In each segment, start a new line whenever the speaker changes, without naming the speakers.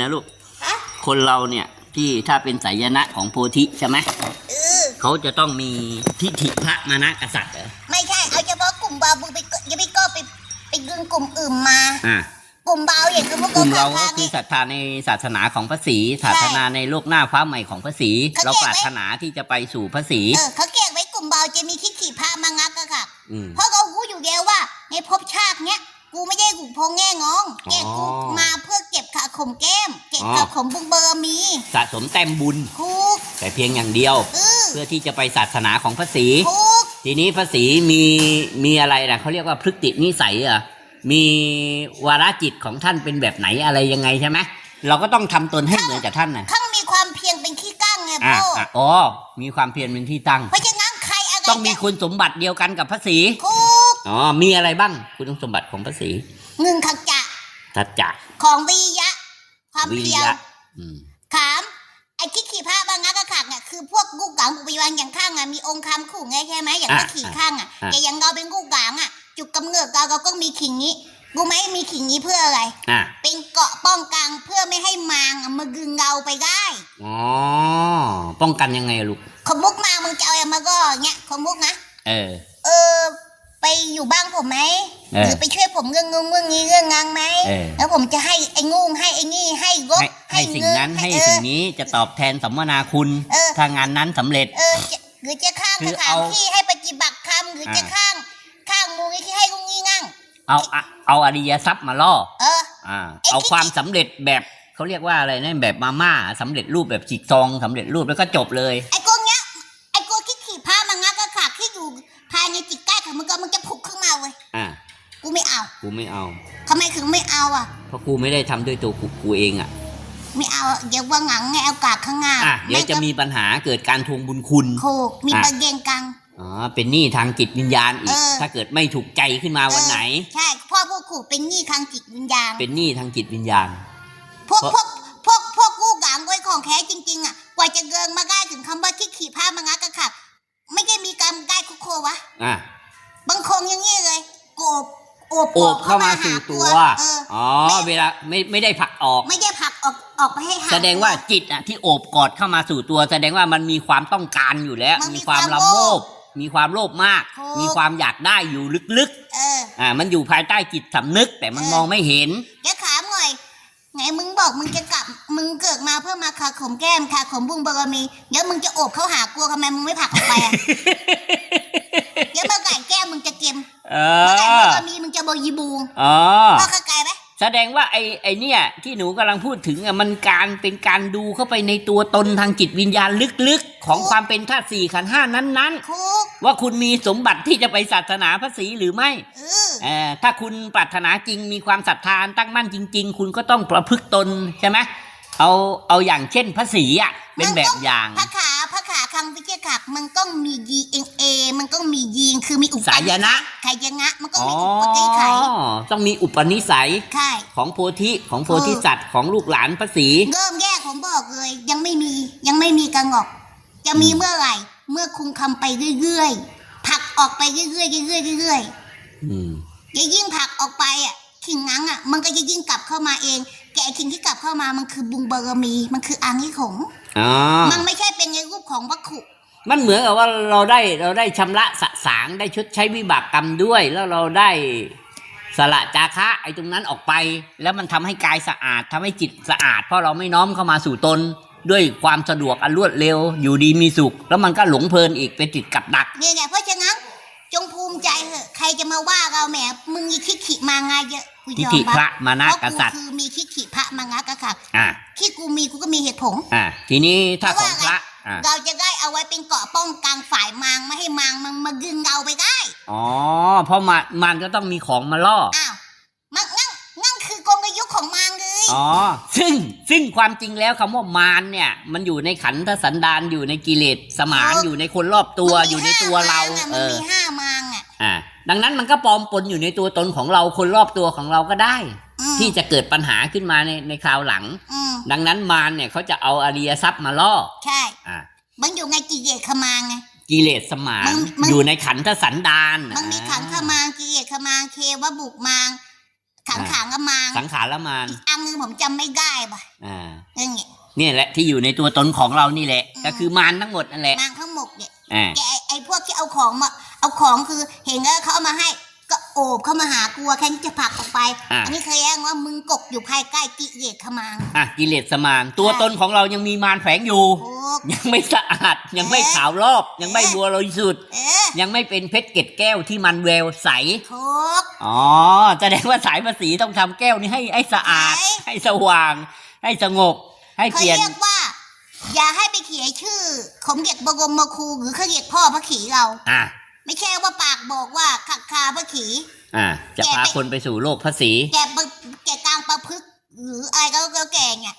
นะลูก
ฮะ
คนเราเนี่ยที่ถ้าเป็นสายนะของโพธิใช่ไหม
เออ
เขาจะต้องมีทิฏฐิพระมานะกษัตริย์เหรอ
ไม่ใช่ เอาเฉพาะกลุ่มเบาบุไปก็อย่าไปก็ไปไปดึงกลุ่มอื่นมา
อะ
กลุ่มเบาอย่างคือพวก
กลุ่มเรา
ข
ก็
ท
คือ
นี่
ศรัทธาในศาสนาของพระศรีศาสนาในโลกหน้าฟ้าใหม่ของพระศรี
เขา
เรา
เก็บไว้
ปรารถนาที่จะไปสู่พระศรี
เออเขาเก็บไว้กลุ่มเบาจะมีคิดขี่พามางักอะค่ะ
อืม
เพราะเขารู้อยู่แล้วว่า ในภพชาติเนี้ยกูไม่ได้กูพงแง่งองแกกู
อ๋อ
มาเพื่อเก็บขา ขมแก้ม เก็บ
อ๋อ
ขาขมบุงเบอร์มี
สะสมแต้มบุญ
คุก
แต่เพียงอย่างเดียว
เออ
เพื่อที่จะไปศาสนาของพระศรี
คุก
ทีนี้พระศรีมีมีอะไรนะเขาเรียกว่าพฤตินิสัยเหรอะมีวาระจิตของท่านเป็นแบบไหนอะไรยังไงใช่ไหมเราก็ต้องทำตนให้เหมือนกับท่านนะ
ข้างมีความเพียรเป็นขี้ก้างไง
อะ
พ่อ
อะอ๋อมีความเพียรเป็นที่ตั้ง
เพราะฉะนั้นใครอะไร
ต้องมีคุณสมบัติเดียวกันกับพระศรี
คุก
อ๋อมีอะไรบ้างคุณสมบัติของพระศรี
หนึ่งขักจะ
สัจจะ
ของวิริยะ ความ
วิริ
เพียร
ยะอืม
ขามไอ้ที่ขี่ผ้าบางงักกะขักเนี่ยคือพวกกูกังกูไปวางอย่างข้างอะมีองค์คำขู่ไงใช่ไหมอย่าง
อะ
ก็ขี่ข้างอะ
อะ
แต่อย่างเราเป็นกูกังอะ จุดกำเนิดเราเราก็มีขิงนี้กูไหมมีขิงนี้เพื่ออะไร
อะ
เป็นเกราะป้องกันเพื่อไม่ให้มางอะมากึงเราไปได้
อ๋อป้องกันยังไงอะลูก
ขมุกมามึงจะเอาอะไรมาก็เงี้ยขมุกนะ
เออ
เออ ไปอยู่บ้านผมไหม
เออ
หรือไปช่วยผมเรื่องงงเรื่องนี้เรื่องงางไหม
เออ
แล้วผมจะให้ไอ้งูให้ไอ้นี่ให้งบ
ให้ให้สิ่ง
เงิ
นั้นให้
เออ
สิ่งนี้จะตอบแทนสัมมนาคุณ
เออ
ถ้างานนั้นสำเร็จ
เออจะหรือจะข้าง
คื
ส
อ
ถาน
เอา
ที่ให้ปฏิบัติธรรมหรือจะ
อ่า
ข้างข้างมูลนิธิให้ลุงงี้งั่ง
เอาอะเอาอริยทรัพย์มาล่อ
เออ
อ่า
ไอ้
เอา
ที่
ความสำเร็จแบบเขาเรียกว่าอะไรนะแบบมาม่าสำเร็จรูปแบบฉีกซองสำเร็จรูปแล้วก็จบเลย
ไอ้ กูไม่เอา
กูไม่เอา
ทำไมถึงไม่เอาอะ
เพราะกูไม่ได้ทำด้วยตัวกูกูเองอะ
ไม่เอาอะเดี๋ยวว่าหงังไงเอากากข้างหน้า
อะเดี๋ยวจะมีปัญหาเกิดการทวงบุญคุณ
โคกมี
อะ
ประเด็นกัง
อ๋อ เป็นหนี้ทางจิตวิญญาณอีก
เออ
ถ้าเกิดไม่ถูกใจขึ้นมาวันไหน
เออใช่พ่อพวกขู่เป็นหนี้ทางจิตวิญญาณ
เป็นหนี้ทางจิตวิญญาณ
พวก
เพราะ
พวกพวกพวกกู้กางไว้ของแท้จริง ๆ อะ กว่าจะเกินมาได้ถึงคำว่าที่ขี่ผ้ามางักก็ขาดไม่ได้มีการได้คุกโควะ
อะ
บางคงอย่างนี้เลย โกบโอบ
โอบเข้ามาสู่ตัว
เออ
อ๋อ เวลาไม่ไม่ได้ผลักออก
ไม่ได้ผลักออกออกไปให้หา
แสดงว่าจิตอะที่โอบกอดเข้ามาสู่ตัว แสดงว่ามันมีความต้องการอยู่แล้ว
มันมี
มีความ
ความ
ละ
โล
โม
ภ
บมีความโลภมาก
ถูก
มีความอยากได้อยู่ลึก
เออ
ๆอ่า มันอยู่ภายใต้จิตสำนึก แต่มัน
เออ
มองไม่เห็น
แกถามหน่อยไงมึงบอกมึงจะกลับมึงเกิดมาเพื่อมาขาขมแก้มขาขมบุ้งบารมีเดี๋ยวมึงจะโอบเข้าหากลัวทำไมมึงไม่ผลักออกไปอะเดี๋ยวเมื่อไก่แก้มมึงจะเกม
เอ
เมื่อไก่
อ
บารมีมึงจะบยีบู
อ๋อ
พ่อเข้าใจไหม
แสดงว่าไอ้ไอ้เนี่ย ที่หนูกำลังพูดถึงอะมันการเป็นการดูเข้าไปในตัวตนทางจิตวิญญาณลึกๆ ของความเป็นธาตุสี่ขันธ์ห้านั้น
คุก
ๆ ว่าคุณมีสมบัติที่จะไปศาสนาพระศรีหรือไม่
เออ
เออถ้าคุณปรารถนาจริงมีความศรัทธาอันตั้งมั่นจริง ๆ คุณก็ต้องประพฤติตนใช่ไหมเอาเอาอย่างเช่นพระศรีอะเป็นแบบอย่าง
พระขาพระขาคังพิเศษขักมันต้องมี DNA มันต้องมียีนคือมีอุป
สายนะ
ไขยนะมันก็
อ๋อ
มีอุปนิสัย
ต้องมีอุปนิสัย
ใช่
ของโพธิของโพธิสัตว์ของลูกหลานพระศรี
เริ่มแยกผมบอกเลย ยังไม่มียังไม่มีกระงอก จะมี
อืม
เมื่อไหร่ เมื่อคุณทำไปเรื่อยๆผลักออกไปเรื่อยๆเรื่อยๆเรื่อย
อืม
ๆจะยิ่งผลักออกไปอะขิงงั้งอะมันก็จะยิ่งกลับเข้ามาเอง แกไอ้ขิงที่กลับเข้ามามันคือบุงบารมี มันคืออานิสงส์
อ๋อ
มันไม่ใช่เป็นในรูปของวัตถุ
มันเหมือนกับว่าเราได้เราได้ชำระสะสางได้ชดใช้วิบากกรรมด้วย แล้วเราได้สละจาคะไอ้ตรงนั้นออกไป แล้วมันทำให้กายสะอาดทำให้จิตสะอาด เพราะเราไม่น้อมเข้ามาสู่ตน ด้วยความสะดวกอันรวดเร็วอยู่ดีมีสุข แล้วมันก็หลงเพลินอีกไปติดกับดัก
เนี่ยไงเพราะฉะนั้น จงภูมิใจเถอะใครจะมาว่าเราแหมมึงมีคิดขิมางาเยอะกู
ทิฏ
ยอม
ฐิ
รับ
พระมานะ
เพราะ
ก
กู
ษัตริย์
คือมีคิดขิพระมางากะค่ะ
อ่า
ที่กูมีกูก็มีเหตุผล
อ่าทีนี้ถ้า
เพ
ข
ราะ
อง
ว่า
พระอ่า
เราจะได้เอาไว้เป็นเกราะป้องกันฝ่ายมางไม่ให้มางมันมาดึงเราไปได้
อ๋อเพราะมันมันก็ต้องมีของมาล่อ
อ้าวมันงั้นงั้นคือกลยุทธ์ของมางเลย
อ๋อ ซึ่งซึ่งความจริงแล้วคำว่ามารเนี่ย มันอยู่ในขันธสันดานอยู่ในกิเลสสมานอยู่ในคนรอบตัว
มันมี
อยู่ในตัวเรา
ห้มงอะ
เอ
มัน
อ
มีห้ามางอะ
อ่า ดังนั้นมันก็ปลอมปนอยู่ในตัวตนของเราคนรอบตัวของเราก็ได้
อืม
ที่จะเกิดปัญหาขึ้นมาในในคราวหลัง
อืม
ดังนั้นมารเนี่ยเขาจะเอาอริยทรัพย์มาล่อ
ใช่
อ่า
มันอยู่ในกิเลสขมางไง
กิเลสสมาน
มันมัน
อยู่ในขันธสันดาน
มันมีขังข
อ่า
มางกิเลสขมางเควบุกมาง ขัง
อ่า
ขังขมาง
สังขารละมาน
อีกอันหนึงผมจำไม่ได้ป่ะ
อ่า
อย่างเงี้ย
เนี่ยแหละที่อยู่ในตัวตนของเรานี่แหละ
อืม
ก็คือมารทั้งหมดนั่นแหละ
มางทั้งหมดเนี่ย
อ่า
แกไอ้ไอ้พวกที่เอาของมาเอาของคือเห็นแล้วเขาเอามาให้ก็ โอบเข้ามาหากลัวแค่นี้จะผลักออกไป
อะ
อันนี้เคยแย้งว่ามึงกกอยู่ภายใกล้กิเลสขมาง
อะกิเลสสมานตัว
ใช่
ตนของเรายังมีมารแฝงอยู่
ถูก
ยังไม่สะอาด ยังไม่
เอ๊ะ
ขาวรอบ ยังไม่
เอ๊ะ
บัวบริสุทธิ์
เออ
ยังไม่เป็นเพชรเกล็ดแก้วที่มันแววใส
ถูก
อ๋อ แสดงว่าสายภาษีต้องทำแก้วนี้ให้ให้สะอาด
ใช่
ให้สว่าง ให้สงบ ให้
เขา
เปลี่ยน
เรียกว่า อย่าให้ไปเขียนชื่อขมเด็กบรมครูหรือเขาเรียกพ่อพระขีเรา
อะ
ไม่ใช่ว่าปากบอกว่าขักคาพระขี
อะจะ
แก
พา
ไป
คนไปสู่โลกภาษี
แกปะแกกลางประพฤกษ์หรืออะไรก็แล้วแกเนี่ย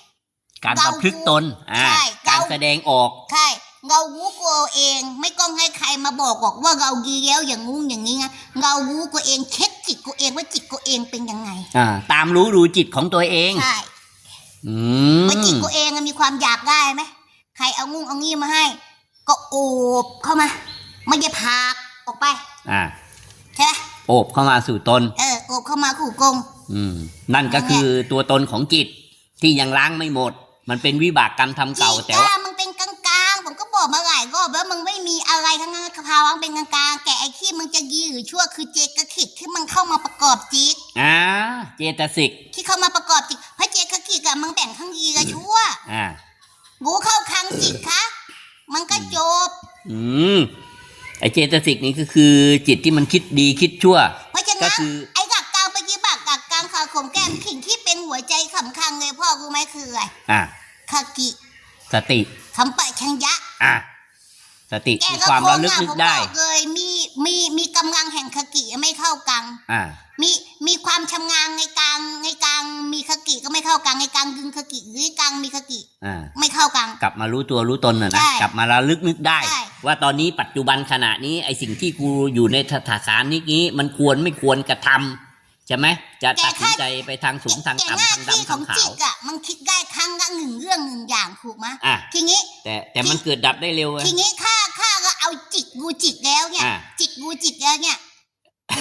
การประพฤติตนอะ
ใช่
การ
เรา
แสดงออก
ใช่เรารู้ตัวเอง ไม่ต้องให้ใครมาบอกบอกว่าเราดีแล้วอย่างงู้นอย่างนี้นะเรารู้ตัวเองเช็คจิตตัวเองว่าจิตตัวเองเป็นยังไง
อ่า ตามรู้ดูจิตของตัวเอง
ใช่
อืม
ว่าจิตตัวเองอะมีความอยากได้ไหมใครเอางุ้งเอางี้มาให้ ก็โอบเข้ามา ไม่ได้พาก ออกไป
อ่า
ใช่ไหม
โอบเข้ามาสู่ตน
เออโอบเข้ามาขู่กง
อืม นั่นก็คือตัวตนของจิตที่ยังล้างไม่หมด มันเป็นวิบากกรรมทำเก่า
จิต
แต่ว่า
อะมึงเป็นกลางๆ ผมก็บอกมาหลายรอบแล้วมึงไม่มีอะไรทั้งนั้นภาวะเป็นกลางๆ แกไอ้ที่มึงจะดีหรือชั่วคือเจตกขิดที่มึงเข้ามาประกอบจิต
อ่า เจตสิก
ที่เข้ามาประกอบจิต เพราะเจตกขิดอะมึงแบ่งข้างดีกับชั่ว
อ่า
รู้เข้าคลังจิตคะ มันก็จบ
อืม ไอเจตสิกนี้ก็คือจิตที่มันคิดดีคิดชั่ว
เพราะฉะ
ก็
นั้น
คือ
ไอ้กักกลางปฏิบัติกักกลางขาของแก้มขิงที่เป็นหัวใจสำคัญเลยพ่อรู้ไหมคืออะไร
อ่า
คากิ
สติ
คำปะชัญญะ
อ่าสติ
แก
คือ
ก็
ความ
ค
ระ
ง
ลึก
อะ
นึ
ผ
ก
ม
ได้
บอกเลยมีมีมีกำลังแห่งคากิไม่เข้ากัน
อ่า
มีมีความชำนาญในการในการมีคากิก็ไม่เข้ากันในการดึงคากิหรือการมีคากิ
อ่า
ไม่เข้ากัน
กลับมารู้ตัวรู้ตนน่ะนะ
ใช่
กลับมาระลึกนึกได้
ใช่
ว่าตอนนี้ปัจจุบันขณะนี้ไอสิ่งที่กูอยู่ในสถานนี้นี้มันควรไม่ควรกระทำใช่ไหมจะตัดสินใจไปทางสูงทาง
แต่หน้า
ต่ำทาง
ที่
ดำ
ข
ทา
องง
ขา
จิ
ว
ตอะมันคิดได้ครั้งละหนึ่งเรื่องหนึ่งอย่างถูกไหม
อะ
ทีนี้
แต่แต่มันเกิดดับได้เร็วอะ
ทีนี้ข้าข้าก็เอาจิตกูจิตแล้วเนี่ย
อะ
จิตกูจิตแล้วเนี่ย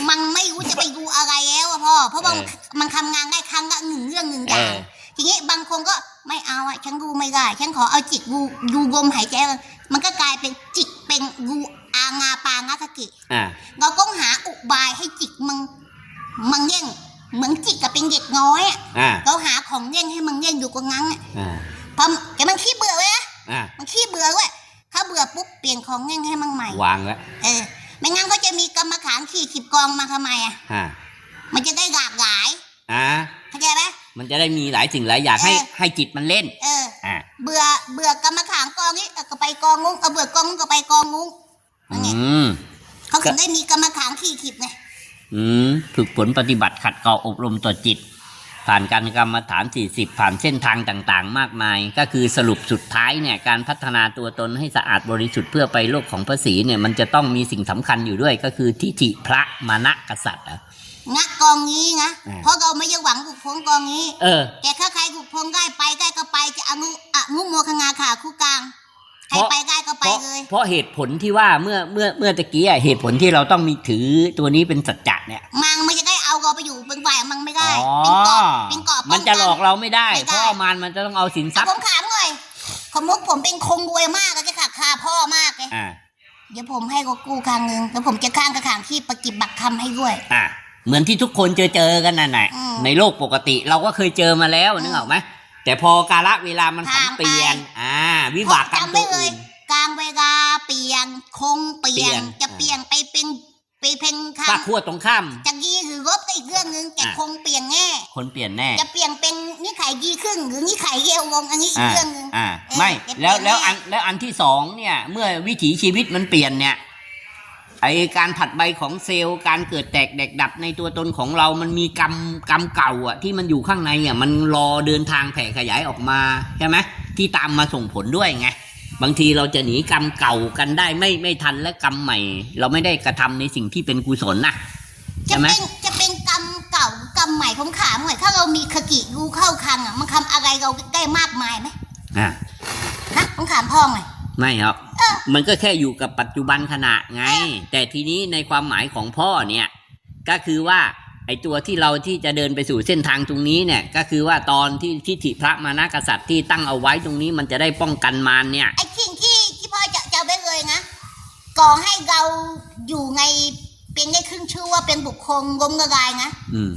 มันไม่รู้จะไปดูอะไรแล้วอะพ่อเพราะว่า
เออ
มันทำงานได้ครั้งละหนึ่งเรื่องหนึ่งอ
เอย่าง อ
ทีนี้บางคนก็ไม่เอาอะฉันดูไม่ได้ฉันขอเอาจิตดูดูลมหายใจก่อน มันก็กลายเป็นจิตเป็นดูอางาปางาคกิ
อ่า
เราก็หาอุบายให้จิตมึงมึงเล่งเหมือนจิตกับเป็นเด็กน้อยอะ
อ่า
เราหาของเล่นให้มึงเล่นอยู่กับงั้งอะ
อ่า
พอแต่มันขี้เบื่อเลยนะ
อ่า
มันขี้เบื่อเว้ยถ้าเบื่อปุ๊บเปลี่ยนของเล่นให้มันใหม่
วางแล้ว
เออ ไม่งั้นก็จะมีกรรมฐานขี่ขีบกองมาทำไมอะ
อ่า
มันจะได้หลากหลาย
อ่า
เข้าใจไหม
มันจะได้มีหลายสิ่งหลายอย่างให้
เออ
ให้จิตมันเล่น
เออ
อ่า
เบื่อเบื่อกรรมฐานกองนี้เออก็ไปกองงุ้งเอาเบื่อกองงุ้งก็ไปกองงุ้ง
อื
นั่นไง
ม
เขาถึงได้มีกรรมฐานขี่ขีบไง
อืมฝึกฝนปฏิบัติขัดเกลาอบรมต่อจิต ผ่านการกรรมฐาน 40 ผ่านเส้นทางต่างๆ มากมาย ก็คือสรุปสุดท้ายเนี่ยการพัฒนาตัวตนให้สะอาดบริสุทธิ์เพื่อไปโลกของพระศรีเนี่ยมันจะต้องมีสิ่งสำคัญอยู่ด้วยก็คือทิฏฐิพระมานะกษัตริย์อะ
งะกองนี้นะ
อ่า
เพราะเราไม่ยังหวังกุกพงกองนี้
เออ
แต่ถ้าใครกุ นุอนุโมคงาขาคู่กลางใคร
เพราะ
ไปได้ก็
เพ
ไป
ราะ
เลย
เพราะเหตุผลที่ว่าเมื่อเมื่อเมื่อตะกี้อะเหตุผลที่เราต้องมีถือตัวนี้เป็นสัจจะเนี่ย
มังมันจะได้เอาเราไปอยู่เป็นฝ่ายมังไม่ได้
อ๋อ
เป็นเกาะเป็นเกาะป้
มั
อนง
จะ
กั
หลอกเราไม่ได้
ไม่ได้
เพราะว่ามันมันจะต้องเอาสินทรั
อะ
พย์
ผมถามหน่อยสมมติผมเป็นคงรวยมากเลยจะขาดคาพ่อมากเลย
อ่า
เดี๋ยวผมให้ก็กู้ครั้งหนึ่งแล้วผมจะข้างกระถางที่ปฏิบัติธรรมให้ด้วย
อ่าเหมือนที่ทุกคนเจอเจอกันนั่นแหละ
อืม
ในโลกปกติเราก็เคยเจอมาแล้ว
อืม
นึกออกไหม แต่พอกาลเวลามันผัน
ผ่านไป
เปลี่ยน อ่า วิบากกรรม
จำ
ตั
ไว้
ว
เลย
อื่น
กลางเวลาเปลี่ยนคงเปลี่ยน
เปลี่ยน
จะเปลี่ยนไปเป็นไปเป็นค
ถ้าขั้วตรงข้ามำ
จะดีหรือลบก็อีกเรื่องหนึ่งแต่
อะ
คงเปลี่ยนแน่
คนเปลี่ยนแน่
จะเปลี่ยนเป็นนิสัยดีขึ้น หรือนิสัยเร็วลงอันนี้อีก
อ่า
เรื่องหนึ่ง
อ่า
เออ
ไม่
จะเปลี่
แล้ว
ยน
แล้ว
แน่
อันแล้วอันที่สองเนี่ย เมื่อวิถีชีวิตมันเปลี่ยนเนี่ย ไอการผัดใบของเซลล์การเกิดแตกแดกดับในตัวตนของเรามันมีกรรมกรรมเก่าอะที่มันอยู่ข้างในอะมันรอเดินทางแผ่ขยายออกมาใช่ไหมที่ตามมาส่งผลด้วยไงบางทีเราจะหนีกรรมเก่ากันได้ไม่ไม่ทันและกรรมใหม่ เราไม่ได้กระทำในสิ่งที่เป็นกุศลนะ
จะ
ใช่ไหม
เป็นจะเป็นกรรมเก่ากรรมใหม่ผมถามหน่อยถ้าเรามีคกิรู้เข้าคังอะมันทำอะไรเราได้มากมายไหม
อ่า
ฮะผมถามพ่อหน่อย
ไม่ครับ
เออ
มันก็แค่อยู่กับปัจจุบันขณะไง แต่ทีนี้ในความหมายของพ่อเนี่ย ก็คือว่าไอไอตัวที่เราที่จะเดินไปสู่เส้นทางตรงนี้เนี่ยก็คือว่าตอนที่ทิฏฐิพระมานากษัตริย์ที่ตั้งเอาไว้ตรงนี้มันจะได้ป้องกันมารเนี่ย
ไอ้สิ่งที่ที่พ่อจะจะเอาไปเลยนะก่อให้เราอยู่ในเป็นได้ขึ้นชื่อว่าเป็นบุคคลงมงายนะ
อืม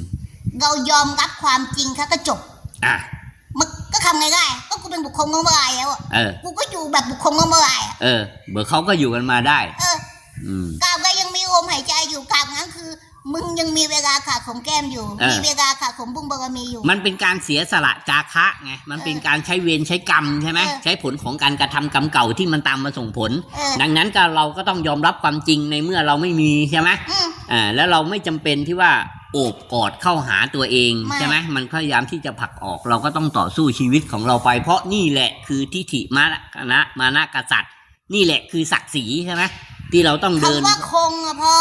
เรายอมรับความจริงค่ะก็จบ
อะ
มันก็ทำไงได้ก็กูเป็นบุคคลงมงายแล้วอะ
เออ
กูก็อยู่แบบบุคคลงมงายอะ
เออ เบอร์เขาก็อยู่กันมาได้
เออ
อืม
กาบก็ยังมีลมหายใจอยู่กาบนั้นคือ มึงยังมีเวลาขาดของแก้มอยู่
เออ
มีเวลาขาดของบุ้งบารมีอยู่
มันเป็นการเสียสละจาคะไง มันเป็นการใช้เวรใช้กรรมใช่ไหม
เออ
ใช้ผลของการกระทำกรรมเก่าที่มันตามมาส่งผล
เออ
ดังนั้นก็เราก็ต้องยอมรับความจริงในเมื่อเราไม่มีใช่ไหม
อืม
อ่าแล้วเราไม่จำเป็นที่ว่า โอบกอดเข้าหาตัวเอง
ไม่
ใช่ไหมมันพยายามที่จะผลักออก เราก็ต้องต่อสู้ชีวิตของเราไป เพราะนี่แหละคือทิฏฐิมานะมานะกษัตริย์ นี่แหละคือศักดิ์ศรีใช่ไหมที่เราต้องเดิน
คำว่าคงอะพ่อ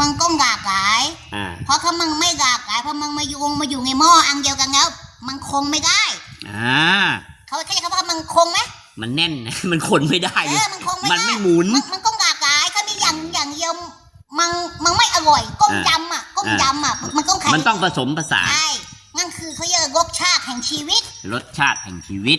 มันก็หลากหลาย
อ่า
เพราะถ้ามึงไม่หลากหลายเพราะมึงมาอยู่มาอยู่ในหม้ออันเดียวกันแล้ว มันคงไม่ได้
อ่า
เขาแค่คำว่ามันคงไหม
มันแน่นนะมันคนไม่ได้
เอ
เลย
อมันคงไม่
มัน
ได้
ไม่หมุน
มันมันก็หลากหลายถ้ามีอย่างอย่างเดียว มันมันไม่อร่อยก้ม
อะ
ยำอะก้ม
อะ
ยำอะมันต้องแข็ง
มันต้องผสมผสาน
ใช่นั่นคือเขาเรียกรสชาติแห่งชีวิต
รสชาติแห่งชีวิต